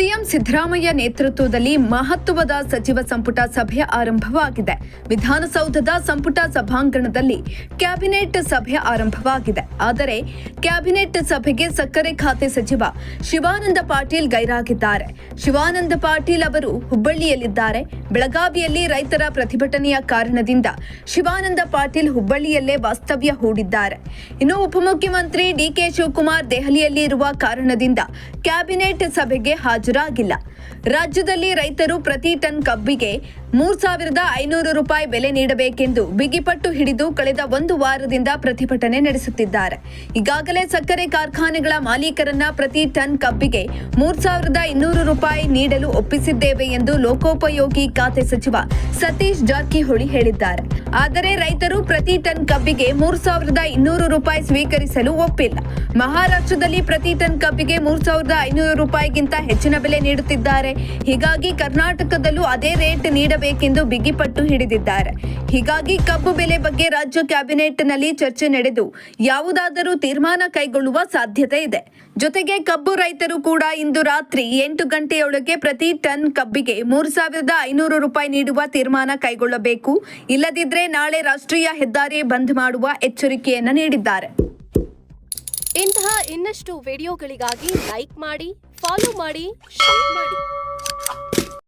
ಸಿದ್ದರಾಮಯ್ಯ ನೇತೃತ್ವದಲ್ಲಿ ಮಹತ್ವದ ಸಚಿವ ಸಂಪುಟ ಸಭೆ ಆರಂಭವಾಗಿದೆ. ವಿಧಾನಸೌಧದ ಸಂಪುಟ ಸಭಾಂಗಣದಲ್ಲಿ ಕ್ಯಾಬಿನೆಟ್ ಸಭೆ ಆರಂಭವಾಗಿದೆ. ಆದರೆ ಕ್ಯಾಬಿನೆಟ್ ಸಭೆಗೆ ಸಕ್ಕರೆ ಖಾತೆ ಸಚಿವ ಶಿವಾನಂದ ಪಾಟೀಲ್ ಗೈರಾಗಿದ್ದಾರೆ. ಶಿವಾನಂದ ಪಾಟೀಲ್ ಅವರು ಹುಬ್ಬಳ್ಳಿಯಲ್ಲಿದ್ದಾರೆ. ಬೆಳಗಾವಿಯಲ್ಲಿ ರೈತರ ಪ್ರತಿಭಟನೆಯ ಕಾರಣದಿಂದ ಶಿವಾನಂದ ಪಾಟೀಲ್ ಹುಬ್ಬಳ್ಳಿಯಲ್ಲೇ ವಾಸ್ತವ್ಯ ಹೂಡಿದ್ದಾರೆ. ಇನ್ನು ಉಪಮುಖ್ಯಮಂತ್ರಿ ಡಿಕೆ ಶಿವಕುಮಾರ್ ದೆಹಲಿಯಲ್ಲಿ ಇರುವ ಕಾರಣದಿಂದ ಕ್ಯಾಬಿನೆಟ್ ಸಭೆಗೆ ಹಾಜರಾಗಿಲ್ಲ. ರಾಜ್ಯದಲ್ಲಿ ರೈತರು ಪ್ರತಿ ಟನ್ ಕಬ್ಬಿಗೆ ಮೂರ್ ಸಾವಿರದ ಐನೂರು ರೂಪಾಯಿ ಬೆಲೆ ನೀಡಬೇಕೆಂದು ಬಿಗಿಪಟ್ಟು ಹಿಡಿದು ಕಳೆದ ಒಂದು ವಾರದಿಂದ ಪ್ರತಿಭಟನೆ ನಡೆಸುತ್ತಿದ್ದಾರೆ. ಈಗಾಗಲೇ ಸಕ್ಕರೆ ಕಾರ್ಖಾನೆಗಳ ಮಾಲೀಕರನ್ನ ಪ್ರತಿ ಟನ್ ಕಬ್ಬಿಗೆ ಮೂರ್ ಸಾವಿರದ ಇನ್ನೂರು ರೂಪಾಯಿ ನೀಡಲು ಒಪ್ಪಿಸಿದ್ದೇವೆ ಎಂದು ಲೋಕೋಪಯೋಗಿ ಖಾತೆ ಸಚಿವ ಸತೀಶ್ ಜಾರಕಿಹೊಳಿ ಹೇಳಿದ್ದಾರೆ. ಆದರೆ ರೈತರು ಪ್ರತಿ ಟನ್ ಕಬ್ಬಿಗೆ ಮೂರ್ ಸಾವಿರದ ಇನ್ನೂರು ರೂಪಾಯಿ ಸ್ವೀಕರಿಸಲು ಒಪ್ಪಿಲ್ಲ. ಮಹಾರಾಷ್ಟ್ರದಲ್ಲಿ ಪ್ರತಿ ಟನ್ ಕಬ್ಬಿಗೆ ಮೂರ್ ಸಾವಿರದ ಐನೂರು ರೂಪಾಯಿಗಿಂತ ಹೆಚ್ಚಿನ ಬೆಲೆ ನೀಡುತ್ತಿದ್ದಾರೆ. ಹೀಗಾಗಿ ಕರ್ನಾಟಕದಲ್ಲೂ ಅದೇ ರೇಟ್ ನೀಡಬೇಕೆಂದು ಬಿಗಿಪಟ್ಟು ಹಿಡಿದಿದ್ದಾರೆ. ಹೀಗಾಗಿ ಕಬ್ಬು ಬೆಲೆ ಬಗ್ಗೆ ರಾಜ್ಯ ಕ್ಯಾಬಿನೆಟ್ನಲ್ಲಿ ಚರ್ಚೆ ನಡೆದು, ಯಾವುದಾದರೂ ತೀರ್ಮಾನ ಕೈಗೊಳ್ಳುವ ಸಾಧ್ಯತೆ ಇದೆ. ಜೊತೆಗೆ ಕಬ್ಬು ರೈತರು ಕೂಡ ಇಂದು ರಾತ್ರಿ ಎಂಟು ಗಂಟೆಯೊಳಗೆ ಪ್ರತಿ ಟನ್ ಕಬ್ಬಿಗೆ ಮೂರು ಸಾವಿರದ ಐನೂರು ರೂಪಾಯಿ ನೀಡುವ ತೀರ್ಮಾನ ಕೈಗೊಳ್ಳಬೇಕು. ಇಲ್ಲದಿದ್ದರೆ ನಾಳೆ ರಾಷ್ಟ್ರೀಯ ಹೆದ್ದಾರಿ ಬಂದ್ ಮಾಡುವ ಎಚ್ಚರಿಕೆಯನ್ನು ನೀಡಿದ್ದಾರೆ. ಇಂತಹ ಇನ್ನಷ್ಟು ವಿಡಿಯೋಗಳಿಗಾಗಿ ಲೈಕ್ ಮಾಡಿ, ಫಾಲೋ ಮಾಡಿ, ಶೇರ್ ಮಾಡಿ.